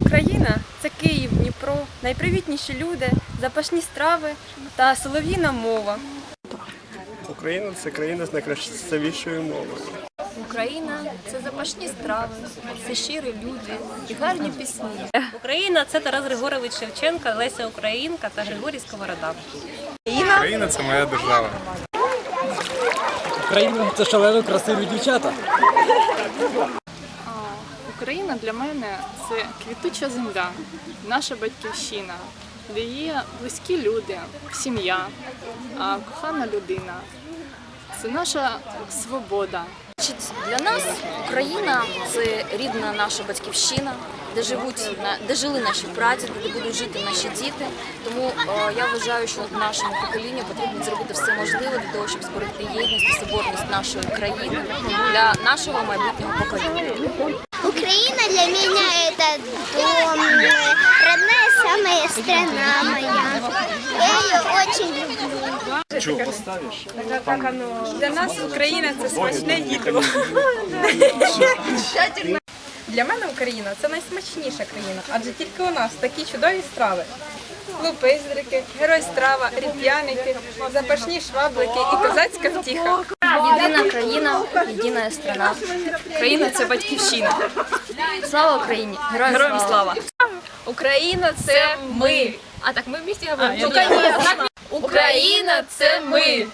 Україна це Київ, Дніпро, найпривітніші люди, запашні страви та солов'їна мова. Україна це країна з найкрасивішою мовою. Україна це запашні страви, це щирі люди і гарні пісні. Україна це Тарас Григорович Шевченка, Леся Українка та Григорій Сковорода. Україна це моя держава. Україна це шалено красиві дівчата. Україна для мене це квітуча земля, наша батьківщина, де є близькі люди, сім'я, кохана людина. Це наша свобода. Значить, Для нас Україна це рідна наша батьківщина, де живуть де жили наші прадіди, де будуть жити наші діти. Тому е, я вважаю, що нашому поколінню потрібно зробити все можливе для того, щоб зберегти єдність і соборність нашої країни для нашого майбутнього покоління. Украина для меня это дом, родная самая страна моя. Я ее очень люблю. Для нас Україна це смачне їдло. Для мене Україна це найсмачніша країна, адже тільки у нас такі чудові страви. Лупиздрики, герой страва, ріп'яники, запашні шваблики і козацька втіха. Єдина країна, єдина страна. Україна це батьківщина. Слава Україні! Героям, Героям слава! слава! Україна це ми. А так ми в місті говоримо. Україна це ми.